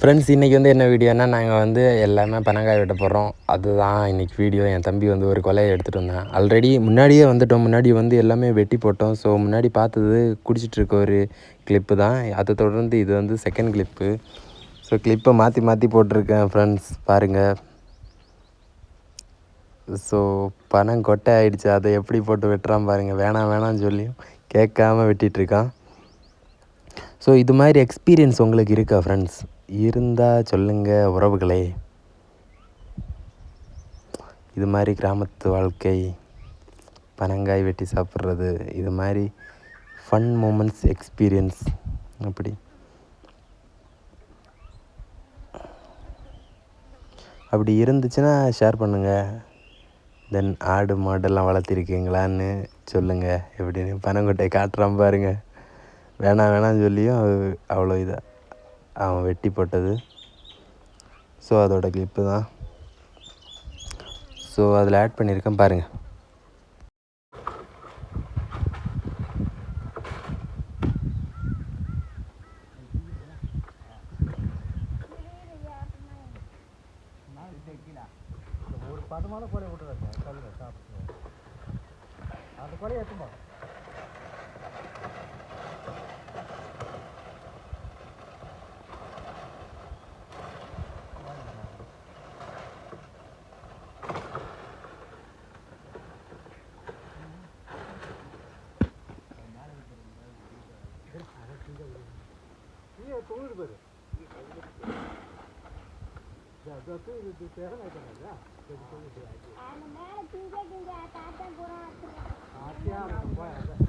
Friends இன்றைக்கி வந்து என்ன வீடியோனா நாங்கள் வந்து எல்லாமே பனங்காய் வெட்ட போகிறோம் அதுதான் இன்றைக்கி வீடியோ. என் தம்பி வந்து ஒரு கொலையை எடுத்துகிட்டு வந்தேன். ஆல்ரெடி முன்னாடியே வந்துட்டோம். முன்னாடி வந்து எல்லாமே வெட்டி போட்டோம். ஸோ முன்னாடி பார்த்தது குடிச்சிட்டு இருக்க ஒரு கிளிப்பு தான். அதை தொடர்ந்து இது வந்து செகண்ட் கிளிப்பு ஸோ கிளிப்பை மாற்றி மாற்றி போட்டிருக்கேன் ஃப்ரெண்ட்ஸ் பாருங்கள் ஸோ பணம் கொட்டை ஆயிடுச்சு. அதை எப்படி போட்டு வெட்டுறான் பாருங்கள் வேணாம் வேணாம்னு சொல்லியும் கேட்காம வெட்டிகிட்ருக்கான் ஸோ இது மாதிரி எக்ஸ்பீரியன்ஸ் உங்களுக்கு இருக்கா ஃப்ரெண்ட்ஸ் இருந்தால் சொல்லுங்கள் உறவுகளே. இது மாதிரி கிராமத்து வாழ்க்கை பனங்காய் வெட்டி சாப்பிட்றது இது மாதிரி ஃபன் மூமெண்ட்ஸ் எக்ஸ்பீரியன்ஸ் அப்படி. அப்படி இருந்துச்சுன்னா ஷேர் பண்ணுங்கள் தென் ஆடு மாடெல்லாம் வளர்த்திருக்கீங்களான்னு சொல்லுங்கள் எப்படின்னு பனங்கொட்டையை காட்டுறான் பாருங்கள் வேணாம் வேணாம்னு சொல்லியும் அவ்வளோ இதாக அவன் வெட்டி போட்டது ஸோ அதோட கிளிப்பு தான். ஸோ அதில் ஆட் பண்ணியிருக்கேன் பாருங்கள் ஒரு பதமான கொலை விட்டுறாங்க சொல்லுங்க சாப்பிட்டு அந்த கொலையை எத்துமா Yeah, go through the terrain again, yeah. I'm not doing that. I'm not doing that. I'm not doing that. I'm not doing that. I'm not doing that.